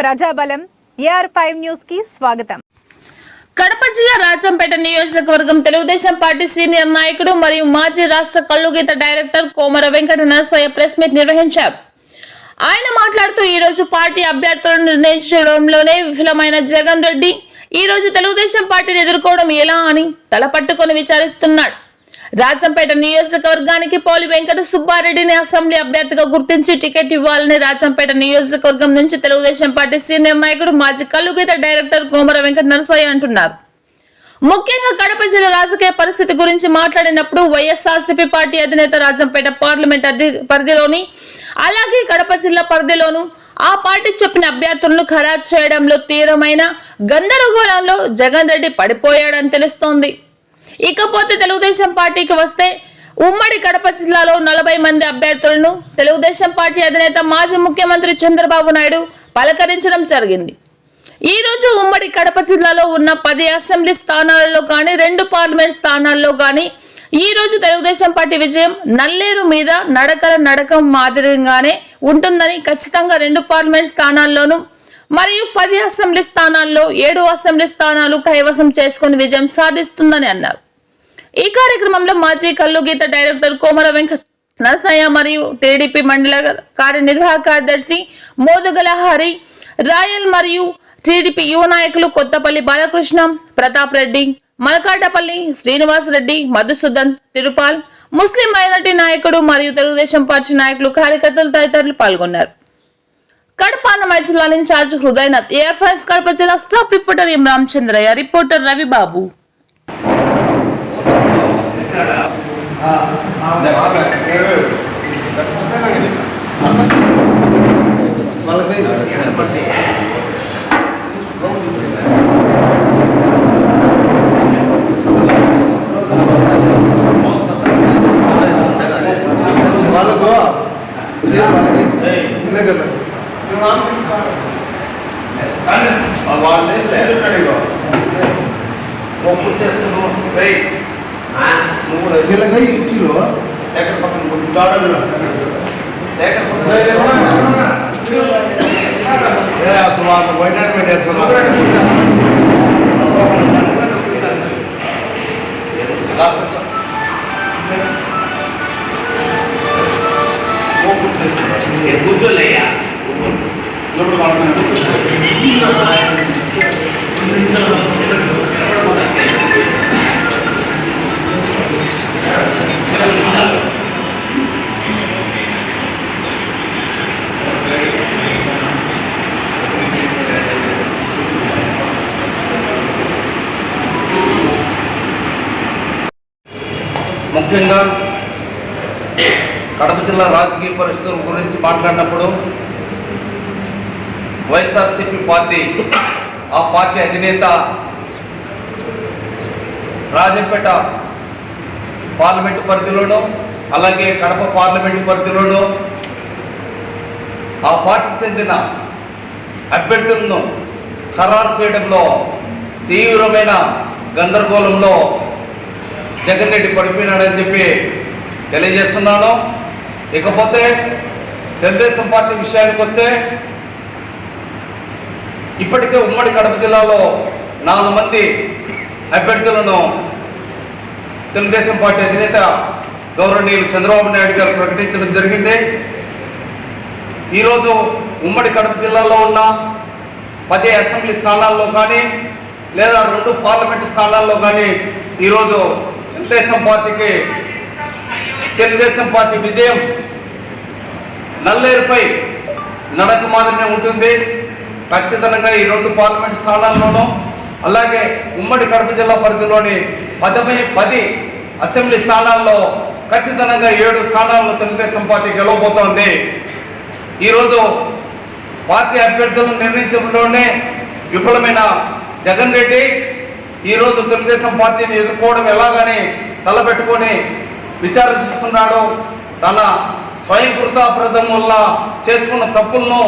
ప్రజాబలం AR five న్యూస్కి స్వాగతం. కడప జిల్లా రాజంపేట నియోజకవర్గం తెలుగుదేశం పార్టీ సీనియర్ నాయకుడు మరియు మాజీ రాష్ట్ర కళ్ళుగీత director Komara Venkata Narasayya press meet నిర్వహించారు. ఆయన మాట్లాడుతూ ఈ రోజు పార్టీ అభ్యర్థులను నిర్ణయించడంలోనే విఫలమైన జగన్ రెడ్డి. ఈ రోజు తెలుగుదేశం పార్టీని ఎదుర్కోవడం ఎలా అని తల పట్టుకొని విచారిస్తున్నాడు. రాజంపేట నియోజకవర్గానికి పోలి వెంకట సుబ్బారెడ్డిని అసెంబ్లీ అభ్యర్థిగా గుర్తించి టికెట్ ఇవ్వాలని రాజంపేట నియోజకవర్గం నుంచి తెలుగుదేశం పార్టీ సీనియర్ నాయకుడు మాజీ కలుగీత డైరెక్టర్ కోమర వెంకట నరసయ్య అంటున్నారు. ముఖ్యంగా కడప జిల్లా రాజకీయ పరిస్థితి గురించి మాట్లాడినప్పుడు వైఎస్ఆర్సీపీ పార్టీ అధినేత రాజంపేట పార్లమెంట్ అధి- పరిధిలోని అలాగే కడప జిల్లా పరిధిలోను ఆ పార్టీ చెప్పిన అభ్యర్థులను ఖరారు చేయడంలో తీవ్రమైన గందరగోళంలో జగన్ రెడ్డి పడిపోయాడని తెలుస్తోంది. ఇకపోతే తెలుగుదేశం పార్టీకి వస్తే ఉమ్మడి కడప జిల్లాలో నలభై మంది అభ్యర్థులను తెలుగుదేశం పార్టీ అధినేత మాజీ ముఖ్యమంత్రి చంద్రబాబు నాయుడు పలకరించడం జరిగింది. ఈ రోజు ఉమ్మడి కడప జిల్లాలో ఉన్న పది అసెంబ్లీ స్థానాలలో కానీ రెండు పార్లమెంట్ స్థానాల్లో కానీ ఈ రోజు తెలుగుదేశం పార్టీ విజయం నల్లేరు మీద నడకల నడకం మాదిరిగానే ఉంటుందని ఖచ్చితంగా రెండు పార్లమెంట్ స్థానాల్లోనూ మరియు పది అసెంబ్లీ స్థానాల్లో ఏడు అసెంబ్లీ స్థానాలు కైవసం చేసుకుని విజయం సాధిస్తుందని అన్నారు. ఈ కార్యక్రమంలో మాజీ కల్లు గీత డైరెక్టర్ కోమర వెంకట నరసయ్య మరియు టీడీపీ మండల కార్యనిర్వాహక కార్యదర్శి మోదుగల హరి రాయల్ మరియు టీడీపీ యువ నాయకులు కొత్తపల్లి బాలకృష్ణ ప్రతాప్ రెడ్డి మలకాటపల్లి శ్రీనివాస్ రెడ్డి మధుసూదన్ తిరుపాల్ ముస్లిం మైనార్టీ నాయకుడు మరియు తెలుగుదేశం పార్టీ నాయకులు కార్యకర్తలు తదితరులు పాల్గొన్నారు. కడప అన్నమయ్య జిల్లా incharge Hridayanath air force Kadapa జిల్లా staff reporter M Ramachandraiah reporter Ravibabu. వాళ్ళకు లేదు. వాళ్ళకి కదా ఒప్పు చేస్తున్నావు. నువ్వు వీళ్ళకి ఇచ్చిలో శేఖర్ పక్కన కొంచెం దాడలు శేఖర్ అసలు వాళ్ళు బయట పెట్టేస్తున్నారు ఒప్పు చేస్తున్నావు ముఖ్యంగా కడప జిల్లా రాజకీయ పరిస్థితుల గురించి మాట్లాడినప్పుడు వైఎస్ఆర్సీపీ పార్టీ ఆ పార్టీ అధినేత రాజంపేట పార్లమెంటు పరిధిలోనూ అలాగే కడప పార్లమెంటు పరిధిలోనూ ఆ పార్టీకి చెందిన అభ్యర్థులను ఖరారు చేయడంలో తీవ్రమైన గందరగోళంలో జగన్ రెడ్డి పడిపోయినాడని చెప్పి తెలియజేస్తున్నాను. ఇకపోతే తెలుగుదేశం పార్టీ విషయానికి వస్తే ఇప్పటికే ఉమ్మడి కడప జిల్లాలో నాలుగు మంది అభ్యర్థులను తెలుగుదేశం పార్టీ అధినేత గౌరవనీయులు చంద్రబాబు నాయుడు గారు ప్రకటించడం జరిగింది. ఈరోజు ఉమ్మడి కడప జిల్లాలో ఉన్న పది అసెంబ్లీ స్థానాల్లో కానీ లేదా రెండు పార్లమెంటు స్థానాల్లో కానీ ఈరోజు తెలుగుదేశం పార్టీకి తెలుగుదేశం పార్టీ విజయం నల్లేరుపై నడక మాదిరినే ఉంటుంది. ఖచ్చితంగా ఈ రెండు పార్లమెంట్ స్థానాల్లోనూ అలాగే ఉమ్మడి కడప జిల్లా పరిధిలోని పదమై పది అసెంబ్లీ స్థానాల్లో ఖచ్చితంగా ఏడు స్థానాల్లో తెలుగుదేశం పార్టీ గెలవబోతోంది. ఈరోజు పార్టీ అభ్యర్థులను నిర్ణయించడంలోనే విఫలమైన జగన్ రెడ్డి ఈరోజు తెలుగుదేశం పార్టీని ఎదుర్కోవడం ఎలాగని తలపెట్టుకొని విచారిస్తున్నాడు. తన స్వయం వల్ల చేసుకున్న తప్పులను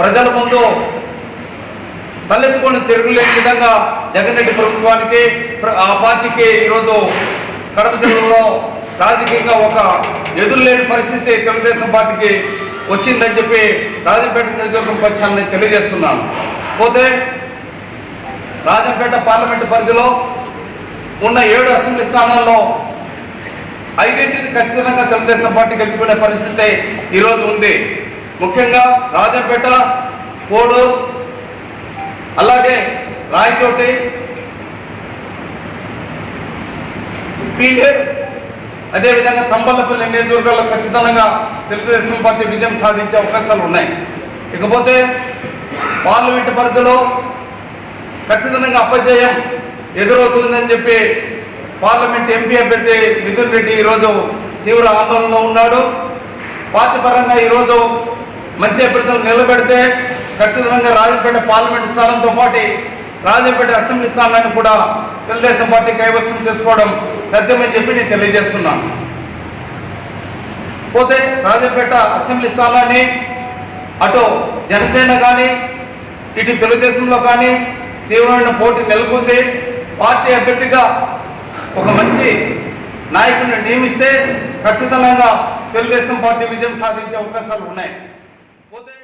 ప్రజల ముందు తలెత్తుకొని తిరుగులేని విధంగా జగన్ రెడ్డి ప్రభుత్వానికి ఆ పార్టీకి ఈరోజు కడప జిల్లాలో రాజకీయంగా ఒక ఎదురులేని పరిస్థితి తెలుగుదేశం పార్టీకి వచ్చిందని చెప్పి రాజంపేట నియోజకవర్గం పక్షాన్ని తెలియజేస్తున్నాను. పోతే రాజంపేట పార్లమెంటు పరిధిలో ఉన్న ఏడు అసెంబ్లీ స్థానాల్లో ఐదింటిని ఖచ్చితంగా తెలుగుదేశం పార్టీ గెలుచుకునే పరిస్థితి ఈరోజు ఉంది. ముఖ్యంగా రాజంపేట కోడూరు అలాగే రాయచోటి పీలేరు అదేవిధంగా తంబలపల్లి నియోజకవర్గాల్లో ఖచ్చితంగా తెలుగుదేశం పార్టీ విజయం సాధించే అవకాశాలు ఉన్నాయి. ఇకపోతే పార్లమెంటు పరిధిలో ఖచ్చితంగా అపజయం ఎదురవుతుందని చెప్పి పార్లమెంట్ ఎంపీ అభ్యర్థి మిథున్ రెడ్డి ఈరోజు తీవ్ర ఆందోళనలో ఉన్నాడు. పార్టీ పరంగా ఈరోజు మంచి అభ్యర్థులు నిలబెడితే ఖచ్చితంగా రాజంపేట పార్లమెంట్ స్థానంతో పాటు రాజంపేట అసెంబ్లీ స్థానాన్ని కూడా తెలుగుదేశం పార్టీ కైవసం చేసుకోవడం తథ్యమని చెప్పి నేను తెలియజేస్తున్నాను. పోతే రాజంపేట అసెంబ్లీ స్థానాన్ని అటు జనసేన కానీ ఇటు తెలుగుదేశంలో కానీ తీవ్రమైన పోటీ నెలకొంది. పార్టీ అభ్యర్థిగా ఒక మంచి నాయకుడిని నియమిస్తే ఖచ్చితంగా తెలుగుదేశం పార్టీ విజయం సాధించే అవకాశాలు ఉన్నాయి. పోతే